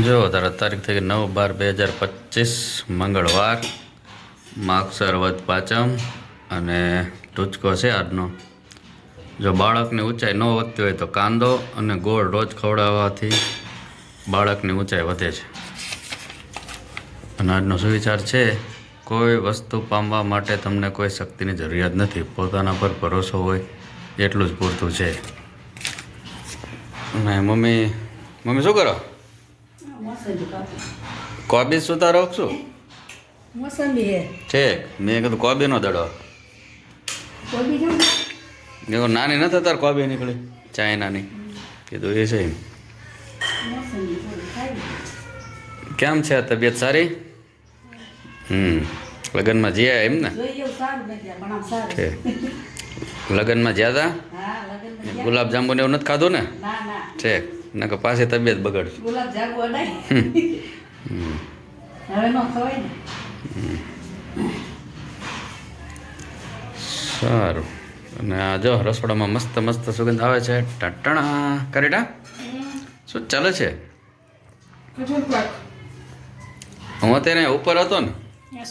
જો, તારા તારીખ થઈ નવ બાર બે હજાર પચીસ, મંગળવાર. માગસર વધ પાંચમ અને ટૂચકો છે આજનો. જો બાળકની ઊંચાઈ ન વધતી હોય તો કાંદો અને ગોળ રોજ ખવડાવવાથી બાળકની ઊંચાઈ વધે છે. અને આજનો સુવિચાર છે, કોઈ વસ્તુ પામવા માટે તમને કોઈ શક્તિની જરૂરિયાત નથી. પોતાના પર ભરોસો હોય એટલું જ પૂરતું છે. અને મમ્મી મમ્મી શું કરો? મોસંબી કોબી સુધારો શું મોસંબી હે. ઠીક. મેં કીધું કોબીનો દડો. કોબી મેં નાની નથી તાર કોબી નીકળી. ચાઇનાની. કીધું એ છે મોસંબી કેમ છે તબિયત સારી? હમ. લગ્નમાં જ્યાં એમ ને? એવું છે લગ્નમાં જ્યાં હતા હા લગનમાં ગયા? ગુલાબ જાંબુ ને એવું નથી ખાધું ના. ઠીક. નકર પાછી તબિયત બગડશે. ગુલાબ જાંબુ અડાય હવે નો ખવાય ને. સારું. અને આ જો રસોડામાં મસ્ત મસ્ત સુગંધ આવે છે. ટટણા. કરેટા? શું ચાલે છે? હું અત્યારે ઉપર હતો ને. આ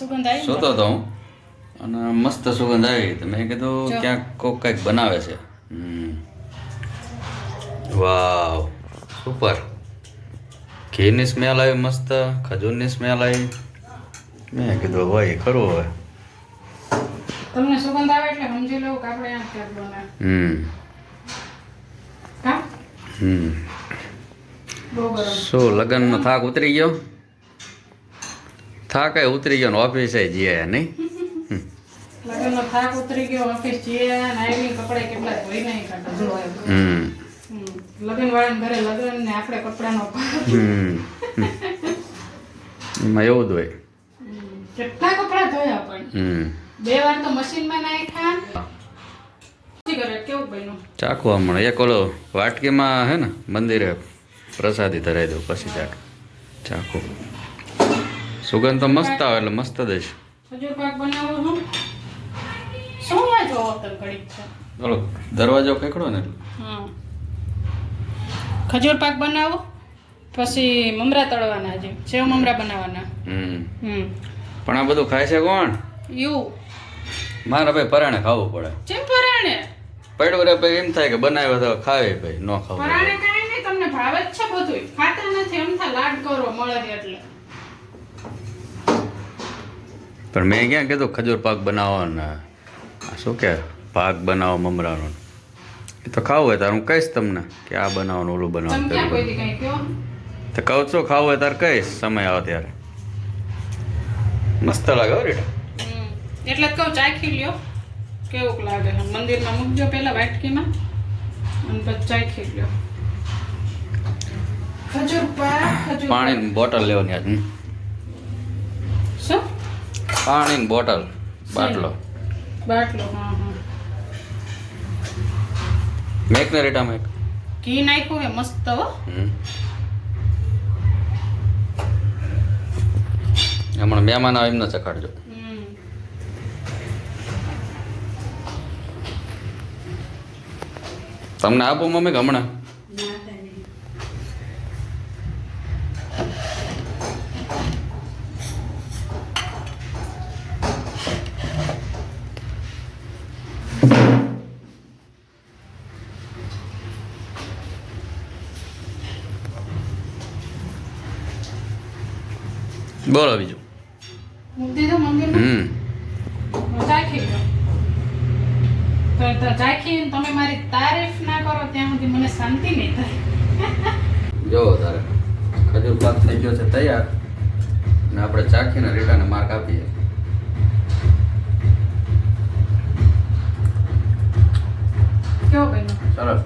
સૂતો હતો હું. અને મસ્ત સુગંધ આવી. તો મેં કીધું ક્યાંક કોક કંઈક બનાવે છે. હમ. વાવ. સુપર ઘીની સ્મેલ આવી મસ્ત ખજૂરની સ્મેલ આવી મેં કીધું હોય ખરું હવે તમને સુગંધ આવે એટલે સમજી લેવું કે આપણે આ ક્યાંક બનાવે હમ. હા? હમ. બહુ ગરમ. શું લગ્નનો થાક ઉતરી ગયો? થાક એ ઉતરી ગયો ને ઓફિસે જઈએ નહીં? લગ્નનો થાક ઉતરી ગયો ઓફિસ જઈએ નાઈવી કપડા કેટલા ધોઈ નહીં કાઢા જો એમ. હમ હમ. લગ્ન વાળાને ઘરે લગ્ન ને આપણે કપડાનો હમ. એમાં એવું જ હોય. કેટલા કપડા ધોયા પણ. બે વાર તો મશીનમાં નાખ્યા. ચાખવા મળે. એક ઓલો વાટકીમાં હે ને મંદિરે પ્રસાદી ધરાવી દઉં પછી ચાખ. ચાખું. સુગંધ તો મસ્ત આવે એટલે મસ્ત દઈશ ઓલો દરવાજો ફેંકડો ને. ખજૂર પાક બનાવો પછી મમરા તળવાના છે સેવ મમરા બનાવવાના હમ. હમ. પણ આ બધું ખાય છે કોણ? એવું મારે ભાઈ પરાણે ખાવું પડે. ચેમ પરાણે? પડ્યું રે ભાઈ એમ થાય કે બનાવ્યો તો ખાવે ભાઈ ન ખાવું પરાણે કાંઈ નહીં તમને ભાવે જ છે બધું ખાતા નથી એમ થાય લાડ કરો મળે એટલે. પણ મેં ક્યાં કીધું ખજૂર પાક બનાવવાના? શું કે? પાક બનાવો મમરાનો. એ તો ખાવું હોય તારે હું કહીશ તમને કે આ બનાવવાનું ઓલું તમે બનાવો ક્યાં કોઈ પેલું દી કંઈ કયો તો કહું છું ખાવું હોય તારે કહીશ સમય આવે ત્યારે. મસ્ત લાગે હો રેટા એટલે જ કહું ચાખી લ્યો. કેવું લાગે મંદિરમાં મૂકજો પહેલા વાટકીમાં અને પછી ચાખી લ્યો. પાણીની બોટલ લેવાની આજ શું? પાણીની બોટલ બાટલો. બાટલો હા. મેક ને રીટા મેક ઘી નાખ્યું હે મસ્ત હો હમ. હમણાં મહેમાન આવે એમને ચખાડજો. તમને આપો મમ્મી હમણાં ના કાંઈ નહીં. બોલો બીજું. હમ. તમે મારી તારીફ ના કરો ત્યાં સુધી મને શાંતિ નહીં થાય. જો તારે ખજૂર પાક થઈ ગયો છે તૈયાર ને આપણે ચાખીને રીટાને માર્ક આપીએ કેવો બન્યો સરસ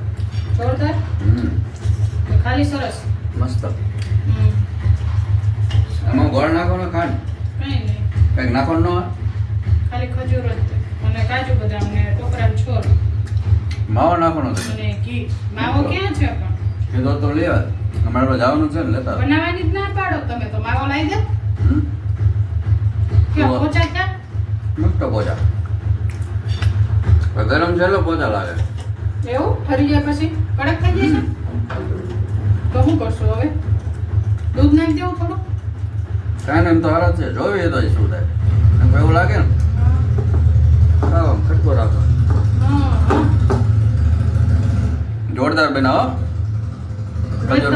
જોરદાર હમ કે ખાલી સરસ મસ્ત હમ. એમાં ગોળ નાખવાનો ખાંડ કંઈ નહીં કંઈક નાખવાનું ન હોય ખાલી ખજૂર જ અને કાજુ બદામ ને ટોકરામ છોડ માવો નાખવાનો છે. અને ઘી. માવો ક્યાં છે પણ? કીધો તો લેવા અમારે તો જવાનું છે ને લેતા. બનાવવાની જ ના પાડો. તમે તો માવો લાવી દે. ક્યાં પહોંચાય ક્યાં? મસ્ત પોચા. ગરમ છે એટલે પોચા લાગે. એવું? ફરી ગયા પછી? કડક થઈ જાય છે? તો શું કરશું હવે? દૂધ નાખી દેવું થોડું? કાંઈ એમ તો હારા છે. જોઈએ તો શું થાય. એમ એવું લાગે ને. ખાઓ ખટકો રાખો. જોરદાર બનાવો. ખજૂર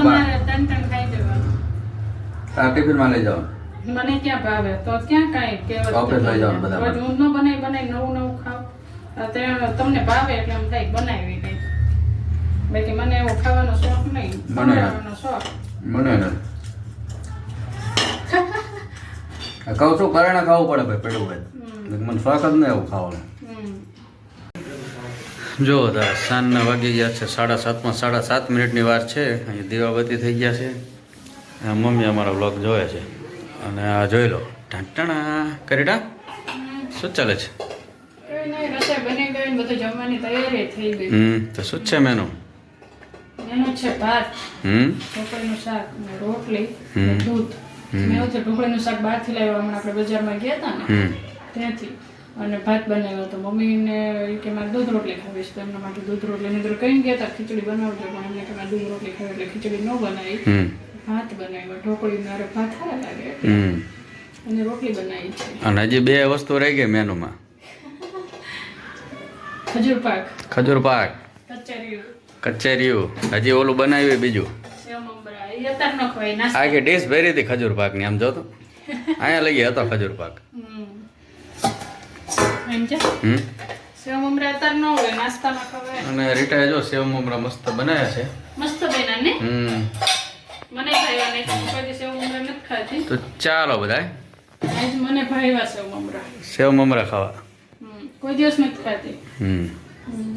આ ટિફિનમાં લઈ જાઓ. મને ક્યાં ભાવે? તો ક્યાં કાંઈ કહેવત ઓફિસ લઈ જવાનું બધા રોજ હું ન બનાવી બનાવી નવું નવું ખાવ. તમને ભાવે એટલે એમ થાય બનાવી કંઈક બાકી મને એવો ખાવાનો શોખ નહીં. મને. શોખ. મને ને કહું છું કારણે ખાવું પડે ભાઈ પેલું ભાઈ મને શોખ જ નહીં એવું ખાવાનું. જો દા સાંજના વાગી ગયા છે સાડા સાતમાં સાડા સાત મિનિટની વાર છે. અહીં દીવાબત્તી થઈ ગયા છે. મમ્મી અમારો બ્લોગ જોવે છે. અને આ જોઈ લો. ટાંટાણા કરીટા શું ચાલે છે? કઈ નહીં રસોઈ બની ગઈ ને બધું જમવાની તૈયારી થઈ ગઈ. હમ તો શું છે મેનુ છે ભાત. હમ? રોટલી દૂધ હમ. મેં એવું છે ઢોકળીનું શાક બહારથી લાવ્યા હમણાં આપણે બજારમાં ગયા હતા ને ત્યાંથી. અને ભાત બનાવ્યો હતો. મમ્મીને કે મારે દૂધ રોટલી ખાવી છે. તો એમના માટે દૂધ રોટલી નહીં કઈ ગયા હતા. ખીચડી બનાવજો પણ એમને કે મારે દૂધ રોટલી ખાવી એટલે ખીચડી ન બનાવી. ભાત બનાવ્યો. ઢોકળી મારે ભાત સારા લાગે હમ. અને રોટલી બનાવી છે. અને હજી બે વસ્તુ રહી ગઈ મેનુમાં. ખજૂર પાક. ખજૂર પાક. કચેરી કચેરીયું હજી ઓલું બનાવ્યું બીજું? આખી ડીશ ભરી હતી ખજૂર પાકની આમ જોતો? અહીંયા લઈ હતો ખજૂર પાક. ન અને રીટા જો સેવ મમરા મસ્ત બનાવ્યા છે. મસ્ત બન્યા ને? હમ. મને સેવ મમરા નથી તો ચાલો બધાય. આજ મને ભાવ્યા સેવ મમરા. સેવ મમરા ખાવા. કોઈ દિવસ નથી ખાતી હમ. હમ.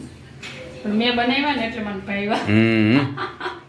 પણ મેં બનાવ્યા ને એટલે મને હમ.